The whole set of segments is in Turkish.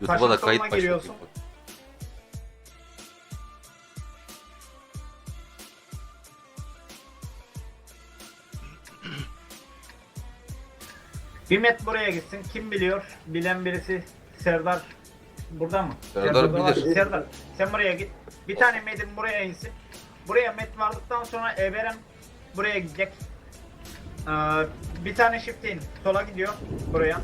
YouTube'a da Taşın kayıt başlatayım. giriyorsun. bak. Bir met buraya gitsin. Kim biliyor? Bilen birisi Serdar burada mı? Serdar bilir. Serdar sen buraya git. Bir tane medim buraya insin. Buraya met vardıktan sonra Eberem buraya gidecek. Ee, bir tane shiftin sola gidiyor buraya.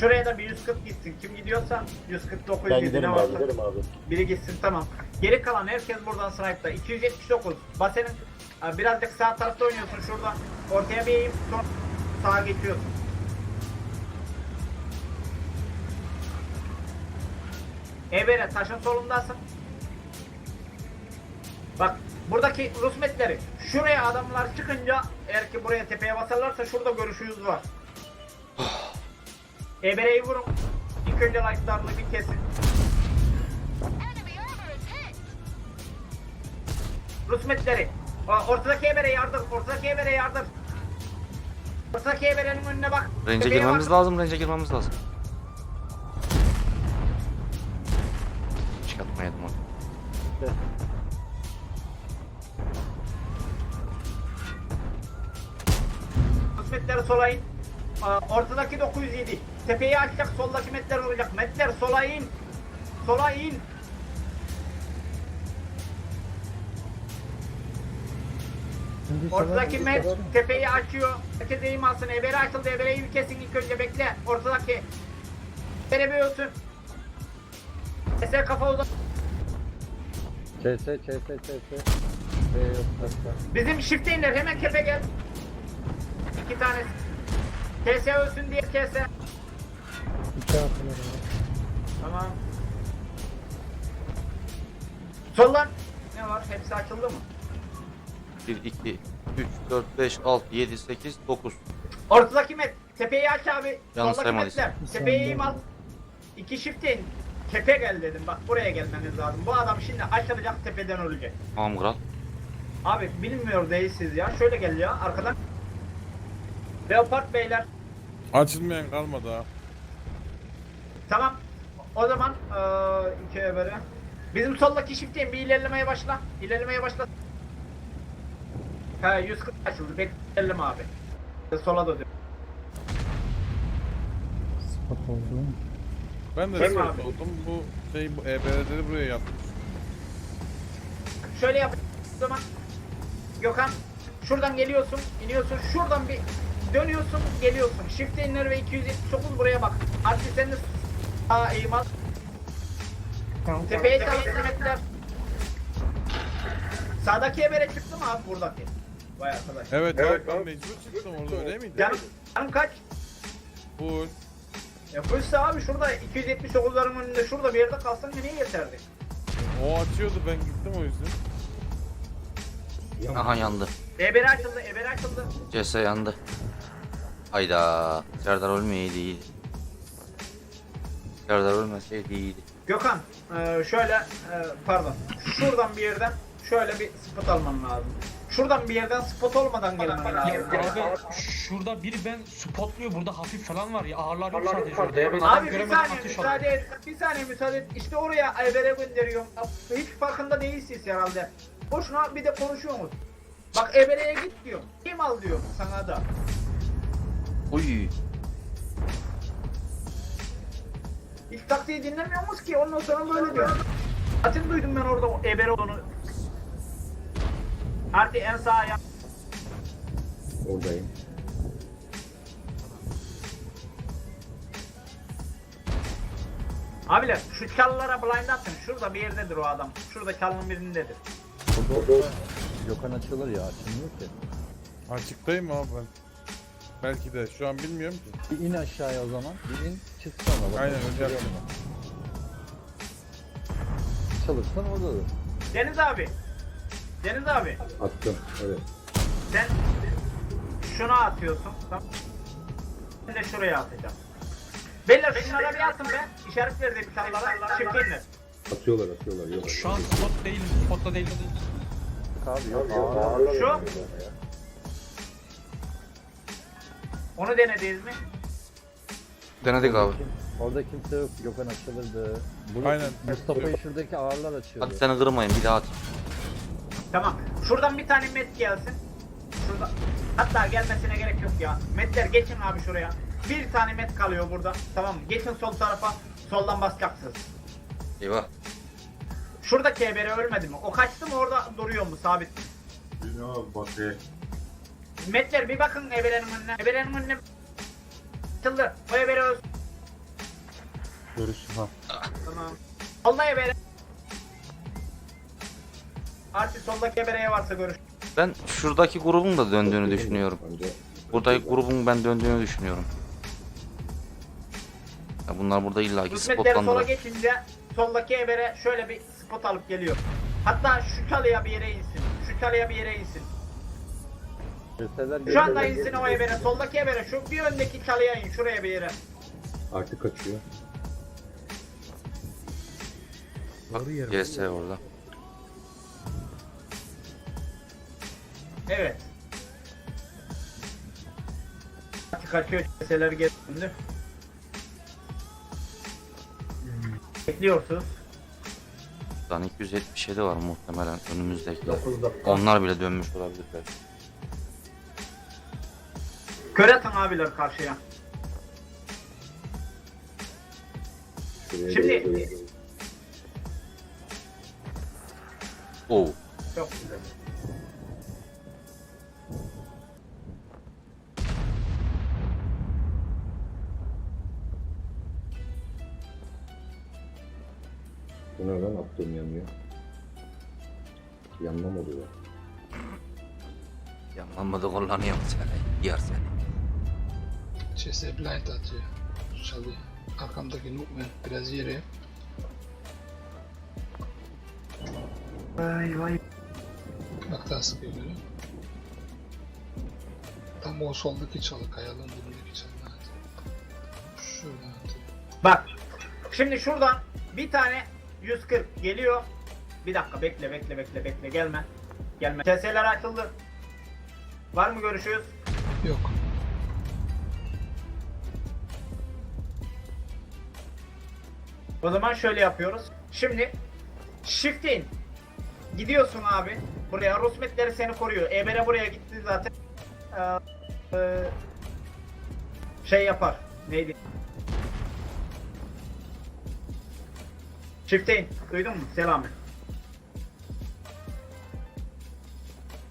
Şuraya da bir 140 gitsin. Kim gidiyorsa 149 Ben giderim abi, giderim abi. Biri gitsin tamam. Geri kalan herkes buradan snipe'da. 279. Basenin birazcık sağ tarafta oynuyorsun şuradan. Ortaya bir eğim sonra sağa geçiyorsun. Ebere taşın solundasın. Bak buradaki Rusmetleri şuraya adamlar çıkınca eğer ki buraya tepeye basarlarsa şurada görüşüyüz var. Ebere'yi vurun. İlk önce lightlarını bir kesin. Rusmetleri. O- Ortadaki ebere yardır. Ortadaki ebere yardır. Ortadaki eberenin önüne bak. Range'e Tepeye girmemiz bak. lazım, range'e girmemiz lazım. Çıkartmayalım onu. Rusmetleri sola in. Aa, Ortadaki 907. Tepeyi açacak. Soldaki metler olacak. Metler sola in. Sola in. Ortadaki met tepeyi açıyor. Herkes eğim alsın. Ebere açıldı. Ebereyi bir kesin ilk önce bekle. Ortadaki. Ölsün. Eser kafa uzat. CS, CS, CS. Ee, yok, yok. Bizim shift'e inler. Hemen kepe gel. İki tanesi. KS ölsün diye KS. Atılır Tamam. Soldan. Ne var? Hepsi açıldı mı? 1, 2, 3, 4, 5, 6, 7, 8, 9. Ortadaki met. Tepeyi aç abi. Yalnız Soldaki metler. Tepeyi eğim al. İki shift'e in. Tepe gel dedim. Bak buraya gelmeniz lazım. Bu adam şimdi açılacak tepeden ölecek. Tamam kral. Abi bilmiyor değilsiz ya. Şöyle gel ya arkadan. Leopard beyler. Açılmayan kalmadı ha. Tamam. O zaman eee ikiye böyle. Bizim soldaki shift'in bir ilerlemeye başla. İlerlemeye başla. Ha 140 açıldı. Bekleyelim abi. Sola da dön. Ben de Kim sıkıntı abi? oldum. Bu şey bu EBR'leri buraya yapmış. Şöyle yap. O zaman Gökhan şuradan geliyorsun, iniyorsun. Şuradan bir dönüyorsun, geliyorsun. Shift'e inler ve 279 buraya bak. Artık senin sağa eğim. Tepeye çalışsın metler. Sağdaki ebere çıktı mı abi buradaki? Vay arkadaş. Evet, evet ben mecbur çıktım orada öyle miydi? Canım, canım kaç? Full. Ya fırsa abi şurada 279'ların önünde şurada bir yerde kalsan yine yeterdi. O açıyordu ben gittim o yüzden. Aha yandı. Ebere açıldı, ebere açıldı. CS yandı. Hayda. Serdar ölmeyeydi iyiydi. Serdar ölmeseydi iyiydi. Gökhan, e, şöyle, e, pardon, şuradan bir yerden şöyle bir spot alman lazım. Şuradan bir yerden spot olmadan gelmen lazım. Abi şurada biri ben spotluyor burada hafif falan var ya ağırlar yok sadece orada ya ben adam Abi bir göremedim saniye atış müsaade et, bir saniye müsaade et. İşte oraya Ebere gönderiyorum. Hiç farkında değilsiniz herhalde. Boşuna bir de konuşuyorsunuz. Bak Ebere'ye git diyorum. Kim al diyorum sana da. Uy. İlk taktiği dinlemiyorsunuz ki ondan sonra böyle diyor. Zaten duydum ben orada o Ebere olduğunu. Artı en sağ ayak. Oradayım. Abiler şu çalılara blind atın. Şurada bir yerdedir o adam. Şurada çalının birindedir. Gökhan açılır ya, açılmıyor ki. Açıktayım abi ben. Belki de şu an bilmiyorum ki. Bir in aşağıya o zaman. Bir in, çık sonra. Bak, Aynen, öyle yapalım. Çalışsan oradadır. Deniz abi. Deniz abi. Attım, evet. Sen şuna atıyorsun. Tamam. Ben de şuraya atacağım. Beyler şunlara bir atın be. İşaret verdi bir çalılara. Çiftliğinle. Atıyorlar, atıyorlar. Yok. Şu an spot değil spotta değil. Abi yok. Şu. Onu denediniz mi? Denedik abi. Orada kimse yok. Gökhan açılırdı. Bunu Aynen. Mustafa'yı şuradaki ağırlar açıyordu. Hadi seni kırmayın bir daha at. Tamam. Şuradan bir tane met gelsin. Şurada. Hatta gelmesine gerek yok ya. Metler geçin abi şuraya. Bir tane met kalıyor burada. Tamam mı? Geçin sol tarafa. Soldan baskaksız. Eyvah. Şuradaki ebere ölmedi mi? O kaçtı mı orada duruyor mu sabit? Metler bir bakın eberenin önüne. Eberenin önüne açıldı. O ebere ölsün. Görüşürüz ha. Tamam. Solda ebere. Artık soldaki ebereye varsa görüş. Ben şuradaki grubun da döndüğünü düşünüyorum. Buradaki grubun ben döndüğünü düşünüyorum. Ya bunlar burada illaki Hizmetleri sola spotlandılar. geçince soldaki ebere şöyle bir spot alıp geliyor. Hatta şu çalıya bir yere insin. Şu çalıya bir yere insin. Şu anda insin o ebere. Soldaki ebere. Şu bir öndeki çalıya in. Şuraya bir yere. Artık kaçıyor. Bak GS orada. Evet. Artık kaçıyor. Keseler geldi. Bekliyorsunuz. Lan 277 var muhtemelen önümüzdekiler. Onlar bile dönmüş olabilir belki. Kör atın abiler karşıya. Şimdi Oo. çok güzel. Bu ne lan attığım yanıyor. Yanma modu var. Yanlanmadı kullanıyor mu seni? Yer seni. CS blind atıyor. Çalıyor. Arkamdaki Nukman biraz yere. Vay vay. Bak daha sıkıyor böyle. Tam o soldaki çalı, kayalığın dibindeki çalı. Şuradan atıyor. Bak. Şimdi şuradan bir tane 140 geliyor. Bir dakika bekle bekle bekle bekle gelme. Gelme. TS'ler açıldı. Var mı görüşürüz? Yok. O zaman şöyle yapıyoruz. Şimdi shift in. Gidiyorsun abi. Buraya Rusmetleri seni koruyor. Ebere buraya gitti zaten. Ee, e, şey yapar. Neydi? Shift in. Duydun mu? Selami.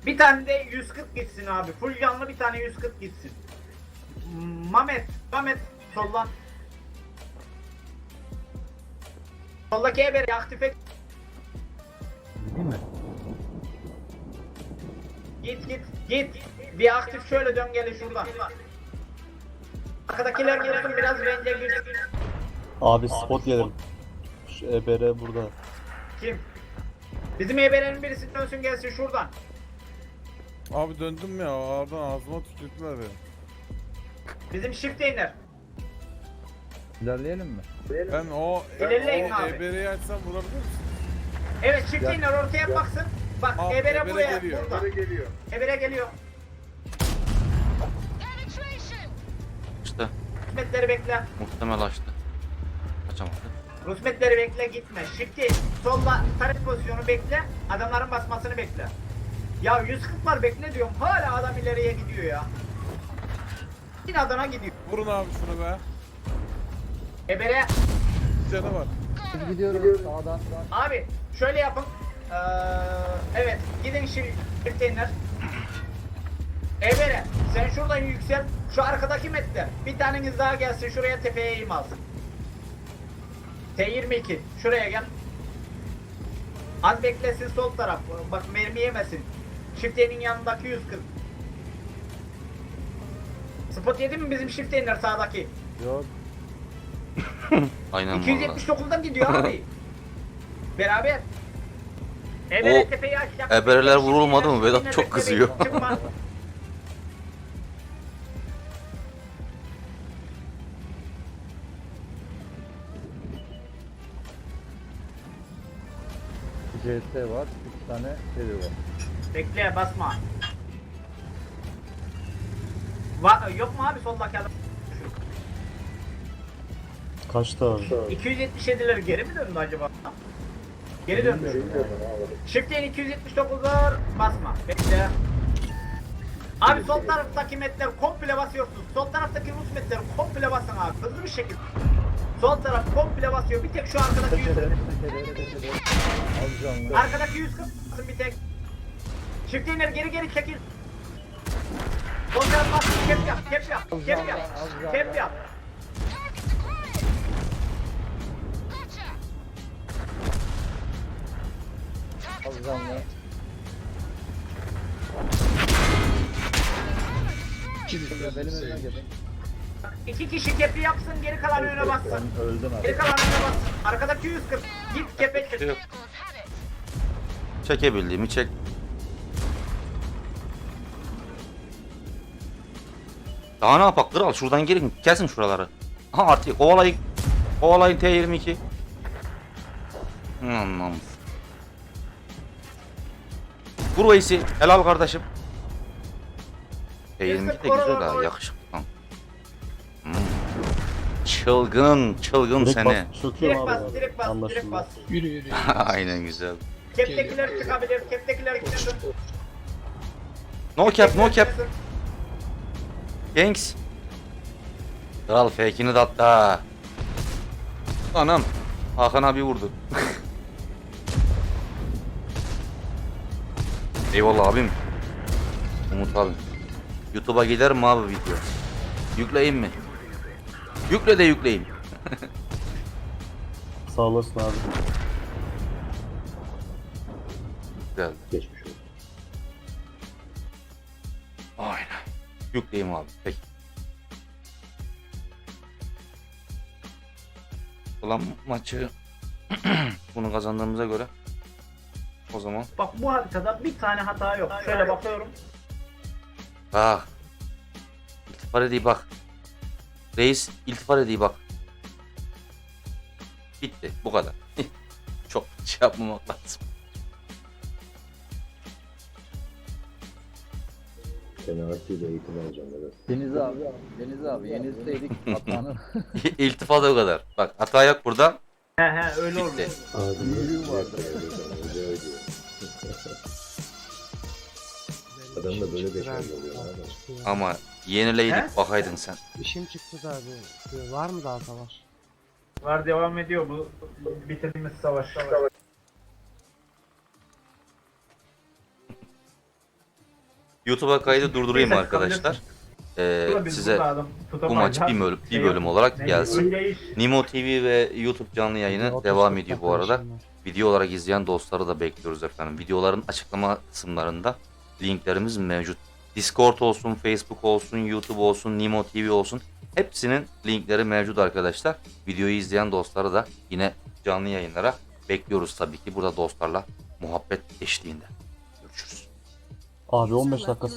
Bir tane de 140 gitsin abi. Full canlı bir tane 140 gitsin. Mamet, Mamet soldan. Soldaki eberi aktif et. Değil mi? Git git git. Bir aktif şöyle dön geli şuradan. Arkadakiler girsin biraz renge girsin. Abi spot yedim. Şu EBR burada. Kim? Bizim eberenin birisi dönsün gelsin şuradan. Abi döndüm ya oradan ağzıma tükürdüler ya. Bizim shift iner. İlerleyelim mi? Ben o, İlerleyin o abi. EBR'yi açsam vurabilir misin? Evet shift iner ortaya baksın. Bak Aa, ebere, ebere buraya. geliyor. Burada. Ebere geliyor. Penetration! İşte Rusmetleri bekle. muhtemel açtı. Kaçamadı. Rusmetleri bekle gitme. Shift'i solda taret pozisyonu bekle. Adamların basmasını bekle. Ya 140 var bekle diyorum. Hala adam ileriye gidiyor ya. Yine adama gidiyor. Vurun abi şunu be. Ebere Canı var. Biz gidiyoruz sağdan. Abi şöyle yapın. Ee, evet gidin şimdi iner. Evere sen şuradan yüksel. Şu arkadaki metler. Bir taneniz daha gelsin şuraya tepeye eğim alsın. T22 şuraya gel. Az beklesin sol taraf. Bak mermi yemesin. Şiftenin yanındaki 140. Spot yedi mi bizim şifte iner sağdaki? Yok. Aynen valla. 279'dan gidiyor abi. Beraber. Ebere O tepeyi ebereler vurulmadı mı? Vedat çok kızıyor. Çıkma. CS var. 3 tane seri var. Bekle basma. Va yok mu abi soldaki adam? Kaçtı abi? 277'leri geri mi döndü acaba? Geri döndü. Shift'in 279'lar basma. Bekle. Abi sol taraftaki metleri komple basıyorsun. Sol taraftaki Rus metleri komple basın abi. Hızlı bir şekilde. Sol taraf komple basıyor. Bir tek şu arkadaki 100 Az canlı. Arkadaki 140 basın bir tek. Shift'inler geri geri çekil. Sol taraf bas. Kep yap. Kep yap. Kep yap. Kep yap. Benim ben önüme gelin. İki kişi kepi yapsın geri kalan öne bassın. Ben öldüm Geri abi. kalan öne bassın. Arkadaki 140. Git kepe it. Çekebildiğimi çek. Daha ne yapak kral şuradan gelin kesin şuraları. Ha artık kovalayın. Kovalayın T22. Anlam. Vur Veysi. Helal kardeşim. T22 de güzel ha yakışıklı. Hmm. Çılgın, çılgın Direkt seni. bas, Direkt abi. bas, direkt bas, direkt bas. Yürü yürü. Aynen güzel. Keptekiler çıkabilir, keptekiler gitsin. No cap, no cap. Gangs. Kral fake'ini de attı ha. Anam. Hakan abi vurdu. Eyvallah abim. Umut abi. YouTube'a gider mi abi video? Yükleyeyim mi? Yükle de yükleyeyim. Sağ olasın abi. Güzel. Geçmiş olsun. Aynen. Yükleyeyim abi. Peki. Ulan maçı bunu kazandığımıza göre o zaman Bak bu haritada bir tane hata yok. Şöyle bakıyorum. Bak iltifat edeyim bak reis iltifat edeyim bak bitti bu kadar çok şey yapmamak lazım Deniz abi. Deniz abi. Yenilseydik hatanın iltifat o kadar bak hata yok burada He he öyle oldu. bitti vardı. Adamda böyle de şey oluyor abi. ama yenileydik He? şey bakaydın sen İşim çıktı da abi. Var mı daha savaş? Var devam ediyor bu bitirdiğimiz savaş. YouTube'a kaydı durdurayım Neyse, arkadaşlar. Ee, size adam bu tutamayacağız. maç bir bölüm, bir Şey bölüm olarak gelsin. öndeyiş. Nimo TV ve YouTube canlı yayını devam ediyor bu arada. Video olarak izleyen dostları da bekliyoruz efendim. Videoların açıklama kısımlarında linklerimiz mevcut. Discord olsun, Facebook olsun, YouTube olsun, Nimo TV olsun. Hepsinin linkleri mevcut arkadaşlar. Videoyu izleyen dostları da yine canlı yayınlara bekliyoruz tabii ki burada dostlarla muhabbet eşliğinde. Görüşürüz. Abi 15 dakika